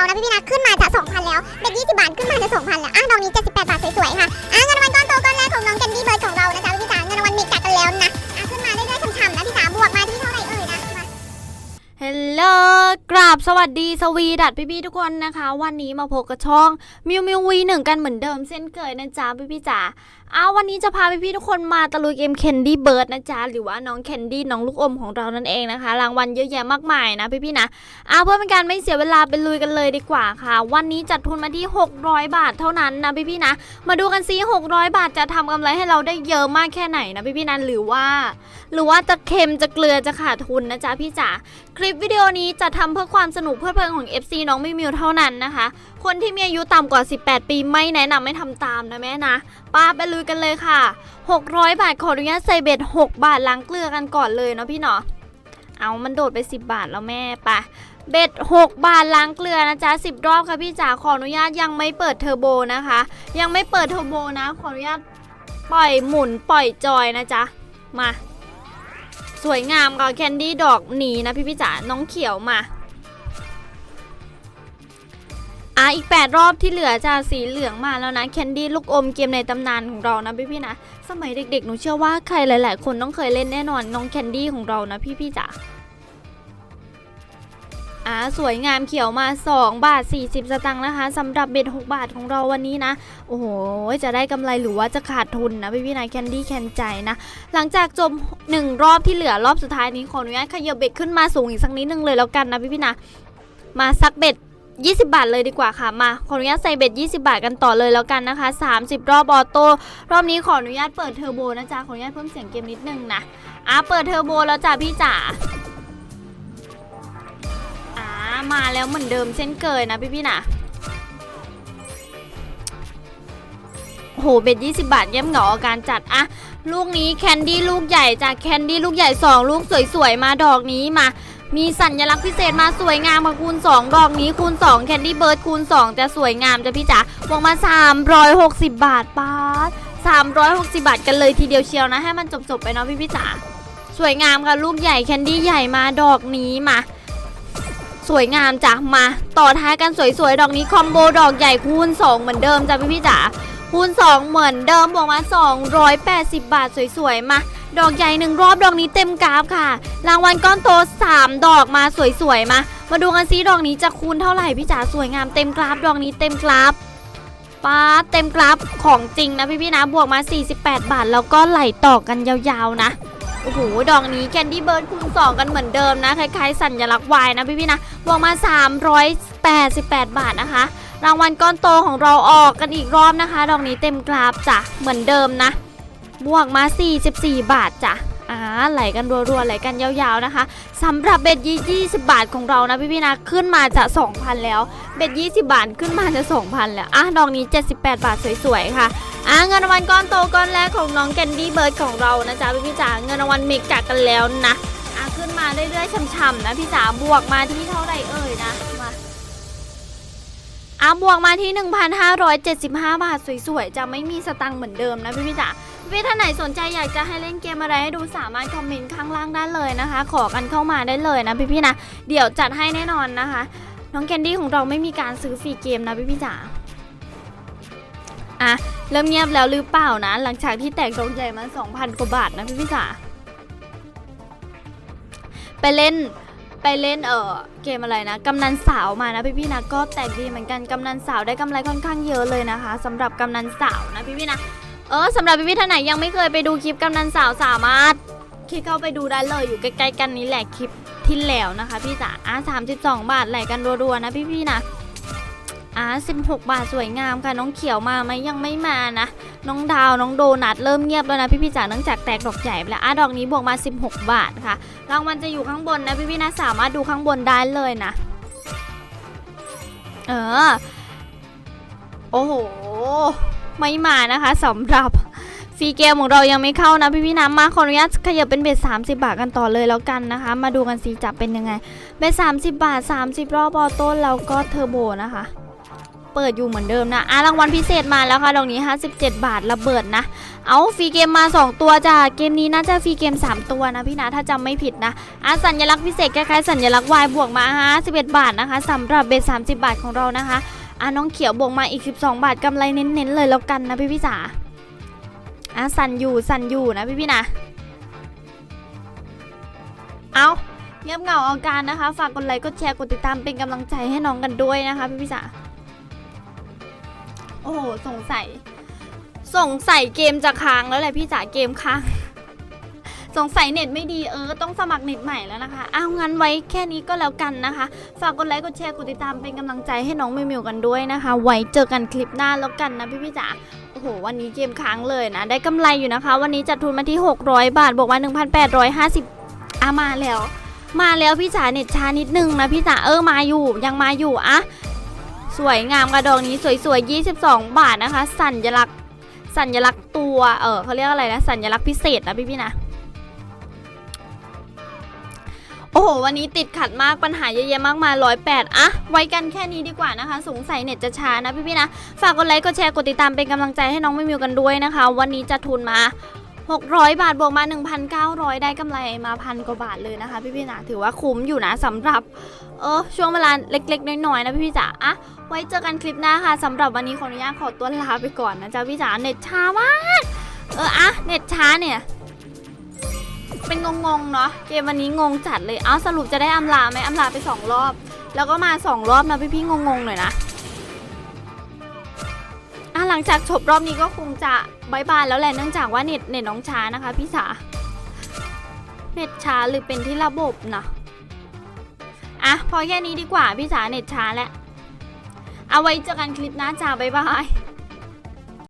เรานะพี่พี่นะขึ้นมาจะ2,000แล้วเบ็ด20 บาทขึ้นมาจะ2,000แล้วอะดอกนี้78บาทสวยๆค่ะอะเงินรางวัลก้อนโตก้อนแรกของน้องแคนดี้เบิร์ดของเรานะจ๊ะพี่จ๋าเงินรางวัลมีกัดกันแล้วนะอะขึ้นมาเรื่อยๆช่ำๆนะพี่จ๋าบวกมาที่เท่าไหร่เอ่ยนะมาเฮลโล กราบสวัสดีสวีดัดพี่พี่ทุกคนนะคะ วันนี้มาพบกับช่องมิวมิววีหนึ่งกันเหมือนเดิมเช่นเคยนะจ๊ะพี่พี่จ๋าเอาวันนี้จะพาพี่พี่ทุกคนมาตะลุยเกมแคนดี้เบิร์ดนะจ๊ะหรือว่าน้องแคนดี้น้องลูกอมของเรานั่นเองนะคะ รางวัลเยอะแยะมากมายนะพี่พี่นะเอาเพื่อเป็นการไม่เสียเวลาไปลุยกันเลยดีกว่าค่ะ วันนี้จัดทุนมาที่ 600 บาทเท่านั้นนะพี่พี่นะ มาดูกันซิ600 บาทจะทำกำไรให้เราได้เยอะมากแค่ไหนนะพี่พี่นะหรือว่า หรือว่าจะเค็มจะเกลือจะขาดทุนนะจ๊ะพี่จ๋าคลิปวิดีโอนี้จะทำเพื่อความสนุกเพลิดเพลินของ FC น้องมิมิวเท่านั้นนะคะ คนที่มีอายุต่ำกว่า 18 ปีไม่แนะนำไม่ทำตามนะแม่นะป้าไปลุยกันเลยค่ะ 600 บาทขออนุญาตใส่เบ็ด6 บาทล้างเกลือกันก่อนเลยเนาะพี่เนาะเอามันโดดไป 10 บาทแล้วแม่ปะเบ็ด 6 บาทล้างเกลือนะจ๊ะ 10 รอบค่ะพี่จ๋าขออนุญาตยังไม่เปิดเทอร์โบนะคะ ยังไม่เปิดเทอร์โบนะ ขออนุญาตปล่อยหมุนปล่อยจอยนะจ๊ะ มา สวยงามค่ะแคนดี้ดอกหนีนะพี่พี่จ๋าน้องเขียวมาอะอีก 8 รอบที่เหลือจะสีเหลืองมาแล้วนะแคนดี้ลูกอมเกมในตำนานของเรานะพี่พี่นะสมัยเด็กๆหนูเชื่อว่าใครหลาย ๆ คนต้องเคยเล่นแน่นอนน้องแคนดี้ของเรานะพี่พี่จ๋า อะสวยงามเขียวมา 2 บาท 40 สตางค์นะคะสำหรับเบ็ด6บาทของเราวันนี้นะ โอ้โห จะได้กำไรหรือว่าจะขาดทุนนะพี่พี่ๆนะแคนดี้แคนใจนะ หลังจากจมหนึ่งรอบที่เหลือรอบสุดท้ายนี้ขออนุญาตขยับเบ็ดขึ้นมาสูงอีกสักนิดนึงเลยแล้วกันนะพี่พี่นะมาซักเบ็ด20 บาทเลยดีกว่าค่ะมาขออนุญาตใส่เบ็ด 20 บาทกันต่อเลยแล้วกันนะคะ 30 รอบออโต้รอบนี้ขออนุญาตเปิดเทอร์โบนะจ๊ะขออนุญาตเพิ่มเสียงเกมนิดนึงนะอะเปิดเทอร์โบแล้วจ้ะพี่จ๋า มาแล้วเหมือนเดิมเช่นเคยนะพี่พี่ๆนะโหเบ็ด20บาทเยี่ยมเหงาอาการจัดอะลูกนี้แคนดี้ลูกใหญ่จ้ะแคนดี้ลูกใหญ่2ลูกสวยๆมาดอกนี้มา มีสัญลักษณ์พิเศษมาสวยงามค่ะคูณ 2 ดอกนี้คูณ2แคนดี้เบิร์ดคูณ 2 จะสวยงามจ้ะพี่จ๋าวงมา 360 บาทป้าด360 บาทกันเลยทีเดียวเชียวนะ ให้มันจบๆไปเนาะพี่พี่จ๋าสวยงามค่ะลูกใหญ่แคนดี้ใหญ่มาดอกนี้มา สวยงามจ้ะมาต่อท้ายกันสวยๆ ดอกนี้คอมโบดอกใหญ่คูณ 2 เหมือนเดิมจ้ะพี่พี่จ๋าคูณ 2 เหมือนเดิมบวกมา 280 บาทสวยๆ มา ดอกใหญ่หนึ่งรอบดอกนี้เต็มกราฟค่ะ รางวัลก้อนโต 3 ดอกมาสวยๆ มา มาดูกันซิดอกนี้จะคูณเท่าไหร่พี่จ๋าสวยงามเต็มกราฟดอกนี้เต็มกราฟป้าเต็มกราฟของจริงนะพี่ๆนะบวกมา 48 บาท แล้วก็ไหลต่อกันยาวๆนะ โอ้โห ดอกนี้แคนดี้เบิร์ดคูณ2 กันเหมือนเดิมนะ คล้ายๆสัญลักษณ์วายนะพี่ๆนะบวกมา 388 บาทนะคะ รางวัลก้อนโตของเราออกกันอีกรอบนะคะ ดอกนี้เต็มกราฟจ้ะ เหมือนเดิมนะ บวกมา 44 บาทจ้ะ อ่าไหลกันรัวๆไหลกันยาวๆนะคะสำหรับเบ็ดยี่20บาทของเรานะพี่ๆนะขึ้นมาจะ2,000 แล้ว เบ็ด20บาทขึ้นมาจะ2,000 แล้วอะดอกนี้ 78 บาทสวยๆค่ะอะเงินรางวัลก้อนโตก้อนแรกของน้องแคนดี้เบิร์ดของเรานะจ๊ะพี่ๆจ๋าเงินรางวัลเมกะกันแล้วนะอะขึ้นมาเรื่อยๆช่ำๆนะพี่จ๋าบวกมาที่เท่าไหร่เอ่ยนะมา อะบวกมาที่ 1,575 บาทสวยๆ จะไม่มีสตังค์เหมือนเดิมนะพี่พี่จ๋าพี่ท่านไหนสนใจอยากจะให้เล่นเกมอะไรให้ดูสามารถคอมเมนต์ข้างล่างได้เลยนะคะ ขอกันเข้ามาได้เลยนะพี่พี่นะ เดี๋ยวจัดให้แน่นอนนะคะ น้องแคนดี้ของเราไม่มีการซื้อฟรีเกมนะพี่พี่จ๋าอะเริ่มเงียบแล้วหรือเปล่านะ หลังจากที่แตกดอกใหญ่มา2,000กว่าบาทนะพี่พี่จ๋าไปเล่น ไปเล่นเออเกมอะไรนะกำนันสาวมานะพี่พี่นะก็แตกดีเหมือนกันกำนันสาวได้กำไรค่อนข้างเยอะเลยนะคะสำหรับกำนันสาวนะพี่พี่นะเออสำหรับพี่พี่ท่านไหนยังไม่เคยไปดูคลิปกำนันสาวสามารถคลิกเข้าไปดูได้เลยอยู่ใกล้ๆกันนี้แหละคลิปที่แล้วนะคะ พี่จ๋าอะสามสิบสองบาทไหลกันรัวๆนะพี่พี่นะอะสิบหกบาทสวยงามค่ะน้องเขียวมาไหมยังไม่มานะ น้องดาวน้องโดนัทเริ่มเงียบแล้วนะพี่พี่จ๋าเนื่องจากแตกดอกใหญ่ไปแล้วอะดอกนี้บวกมา 16 บาทค่ะรางวัลจะอยู่ข้างบนนะพี่พี่นะสามารถดูข้างบนได้เลยนะ เออ โอ้โห ไม่มานะคะสำหรับฟรีเกมของเรายังไม่เข้านะพี่พี่ๆนะมาขออนุญาตขยับเป็นเบ็ด30บาทกันต่อเลยแล้วกันนะคะ มาดูกันสิจะเป็นยังไง เบ็ด30บาท30รอบบอลต้นแล้วก็เทอร์โบนะคะ เปิดอยู่เหมือนเดิมนะอะรางวัลพิเศษมาแล้วค่ะดอกนี้ 57 บาทระเบิดนะ เอาฟรีเกมมา 2 ตัวจ้ะเกมนี้น่าจะฟรีเกม 3 ตัวนะพี่นะถ้าจำไม่ผิดนะอะสัญลักษณ์พิเศษคล้ายๆสัญลักษณ์ Y บวกมา51บาทนะคะสำหรับเบส30 บาทของเรานะคะอะน้องเขียวบวกมาอีก 12 บาทกำไรเน้นๆเลยแล้วกันนะพี่พี่จ๋าอะสั่นอยู่สั่นอยู่นะพี่พี่นะเอาเงียบเหงาเอาการนะคะ ฝากกดไลค์ กดแชร์ กดติดตามเป็นกำลังใจให้น้องกันด้วยนะคะพี่พี่จ๋า โอ้โหสงสัย สงสัยเกมจะค้างแล้วแหละพี่จ๋าเกมค้าง สงสัยเน็ตไม่ดีเออต้องสมัครเน็ตใหม่แล้วนะคะอ้าวงั้นไว้แค่นี้ก็แล้วกันนะคะ ฝากกดไลค์กดแชร์กดติดตามเป็นกำลังใจให้น้องมิวมิวกันด้วยนะคะ ไว้เจอกันคลิปหน้าแล้วกันนะพี่พี่จ๋าโอ้โหวันนี้เกมค้างเลยนะ ได้กำไรอยู่นะคะ วันนี้จัดทุนมาที่ 600 บาทบวกมา1,850อะมาแล้ว มาแล้วพี่จ๋าเน็ตช้านิดนึงนะพี่จ๋าเออมาอยู่ยังมาอยู่อะ สวยงามกระดองนี้สวยๆ 22 บาทนะคะ สัญลักษณ์สัญลักษณ์ตัวเออเขาเรียกอะไรนะ สัญลักษณ์พิเศษนะพี่พี่ๆนะโอ้โห วันนี้ติดขัดมากปัญหาเยอะแยะมากมายร้อยแปดอะไว้กันแค่นี้ดีกว่านะคะ สงสัยเน็ตจะช้านะพี่พี่ๆนะ ฝากกดไลค์ กดแชร์ กดติดตามเป็นกำลังใจให้น้องไม่มิวกันด้วยนะคะ วันนี้จะทุนมา 600 บาทบวกมา 1,900 ได้กำไรมาพันกว่าบาทเลยนะคะ พี่พี่นะถือว่าคุ้มอยู่นะสำหรับเออช่วงเวลาเล็ก ๆ น้อยๆนะพี่พี่จ๋าอะไว้เจอกันคลิปหน้าค่ะสำหรับวันนี้ขออนุญาตขอตัวลาไปก่อนนะจ๊ะพี่จ๋าเน็ตช้ามากเอออะเน็ตช้าเนี่ย เป็นงงๆเนาะเกมวันนี้งงจัดเลยเอ้าสรุปจะได้อำลาไหมอำลาไปสองรอบ แล้วก็มาสองรอบนะพี่ๆงงๆหน่อยนะ หลังจากจบรอบนี้ก็คงจะบายบายแล้วแหละเนื่องจากว่าเน็ตเน็ตน้องช้านะคะพี่สาเน็ตช้าหรือเป็นที่ระบบนะอะพอแค่นี้ดีกว่าพี่สาเน็ตช้าแล้วเอาไว้เจอกันคลิปหน้าจ้าบายบาย